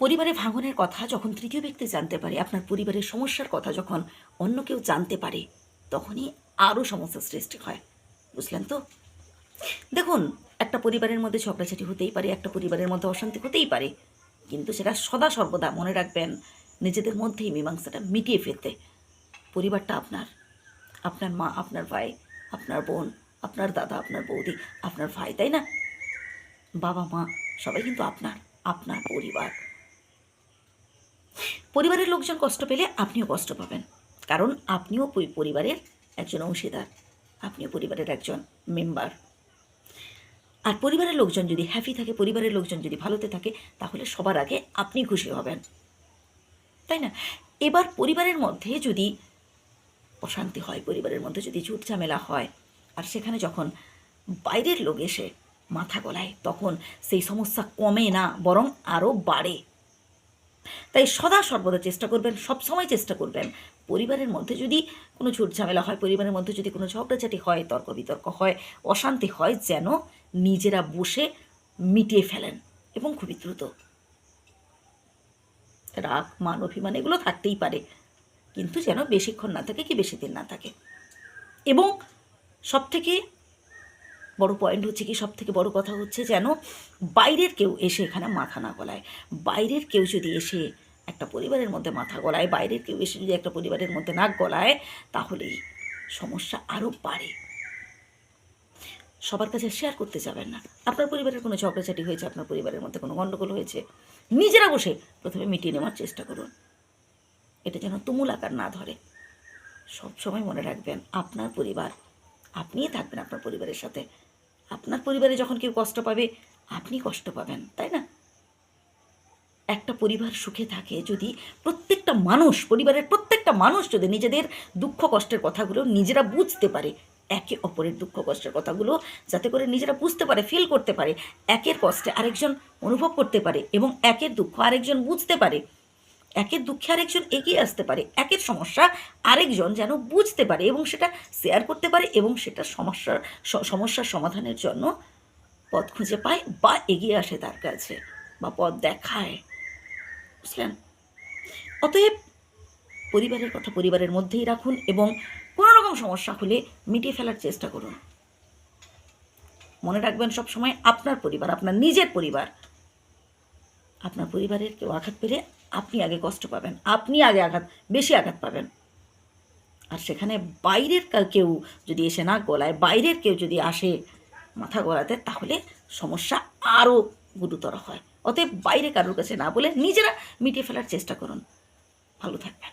পরিবারে ভাঙনের কথা যখন তৃতীয় ব্যক্তি জানতে পারে, আপনার পরিবারের সমস্যার কথা যখন অন্য কেউ জানতে পারে, তখনই আরও সমস্যার সৃষ্টি হয়। বুঝলেন তো? দেখুন, একটা পরিবারের মধ্যে ঝগড়াঝাটি হতেই পারে, একটা পরিবারের মধ্যে অশান্তি হতেই পারে। কিন্তু সেটা সদা সর্বদা মনে রাখবেন, নিজেদের মধ্যেই মীমাংসাটা মিটিয়ে ফেলতে। পরিবারটা আপনার। আপনার মা, আপনার ভাই, আপনার বোন, আপনার দাদা, আপনার বৌদি, আপনার ভাই, তাই না? বাবা, মা, সবাই কিন্তু আপনার আপনার পরিবার। পরিবারের লোকজন কষ্ট পেলে আপনিও কষ্ট পাবেন। কারণ আপনিও পরি- পরিবারের একজন অংশীদার। আপনিও পরিবারের একজন মেম্বার আর পরিবারের লোকজন যদি হ্যাপি থাকে, পরিবারের লোকজন যদি ভালোতে থাকে, তাহলে সবার আগে আপনি খুশি হবেন। তাই না? এবার পরিবারের মধ্যে যদি অশান্তি হয়, পরিবারের মধ্যে যদি ঝুট ঝামেলা হয়, আর সেখানে যখন বাইরের লোক এসে মাথা গলায়, তখন সেই সমস্যা কমে না, বরং আরও বাড়ে। তাই সদা সর্বদা চেষ্টা করবেন, সবসময় চেষ্টা করবেন। পরিবারের মধ্যে যদি কোনো ঝামেলা হয়, পরিবারের মধ্যে যদি কোনো ঝগড়াঝাটি হয় তর্ক বিতর্ক হয়, অশান্তি হয়, যেন নিজেরা বসে মিটিয়ে ফেলেন এবং খুবই দ্রুত। রাগ, মান, অভিমান এগুলো থাকতেই পারে, কিন্তু যেন বেশিক্ষণ না থাকে কি বেশি দিন না থাকে। এবং সব থেকে বড় পয়েন্ট হচ্ছে কি সব থেকে বড় কথা হচ্ছে যেন বাইরের কেউ এসে এখানে মাথা না গলায়। বাইরের কেউ যদি এসে একটা পরিবারের মধ্যে মাথা গলায়, বাইরের কেউ এসে যদি একটা পরিবারের মধ্যে নাক গলায়, তাহলেই সমস্যা আরও বাড়ে। সবার কাছে শেয়ার করতে যাবেন না। আপনার পরিবারের কোনো ঝগড়াঝাটি হয়েছে, আপনার পরিবারের মধ্যে কোনো গণ্ডগোল হয়েছে, নিজেরা বসে প্রথমে মিটিয়ে নেওয়ার চেষ্টা করুন। এটা যেন তুমুল আকার না ধরে। সব সময় মনে রাখবেন, আপনার পরিবার, আপনিই থাকবেন আপনার পরিবারের সাথে। আপনার পরিবারে যখন কেউ কষ্ট পাবে, আপনি কষ্ট পাবেন, তাই না? একটা পরিবার সুখে থাকে যদি প্রত্যেকটা মানুষ, পরিবারের প্রত্যেকটা মানুষ যদি নিজেদের দুঃখ কষ্টের কথাগুলো নিজেরা বুঝতে পারে, একে অপরের দুঃখ কষ্টের কথাগুলো যাতে করে নিজেরা বুঝতে পারে ফিল করতে পারে, একের কষ্টে আরেকজন অনুভব করতে পারে এবং একের দুঃখ আরেকজন বুঝতে পারে। একের দুঃখে আরেকজন এগিয়ে আসতে পারে, একের সমস্যা আরেকজন যেন বুঝতে পারে এবং সেটা শেয়ার করতে পারে এবং সেটা সমস্যার সমস্যার সমাধানের জন্য পথ খুঁজে পায় বা এগিয়ে আসে তার কাছে বা পথ দেখায়। বুঝলেন? অতএব পরিবারের কথা পরিবারের মধ্যেই রাখুন এবং কোনো রকম সমস্যা হলে মিটিয়ে ফেলার চেষ্টা করুন। মনে রাখবেন সব সময় আপনার পরিবার, আপনার নিজের পরিবার, আপনার পরিবারের কেউ আঘাত পেলে আপনি আগে কষ্ট পাবেন, আপনি আগে আঘাত, বেশি আঘাত পাবেন। আর সেখানে বাইরের কেউ যদি এসে না গলায়, বাইরের কেউ যদি আসে মাথা গলাতে, তাহলে সমস্যা আরও গুরুতর হয়। অতএব বাইরে কারোর কাছে না বলে নিজেরা মিটিয়ে ফেলার চেষ্টা করুন। ভালো থাকবেন।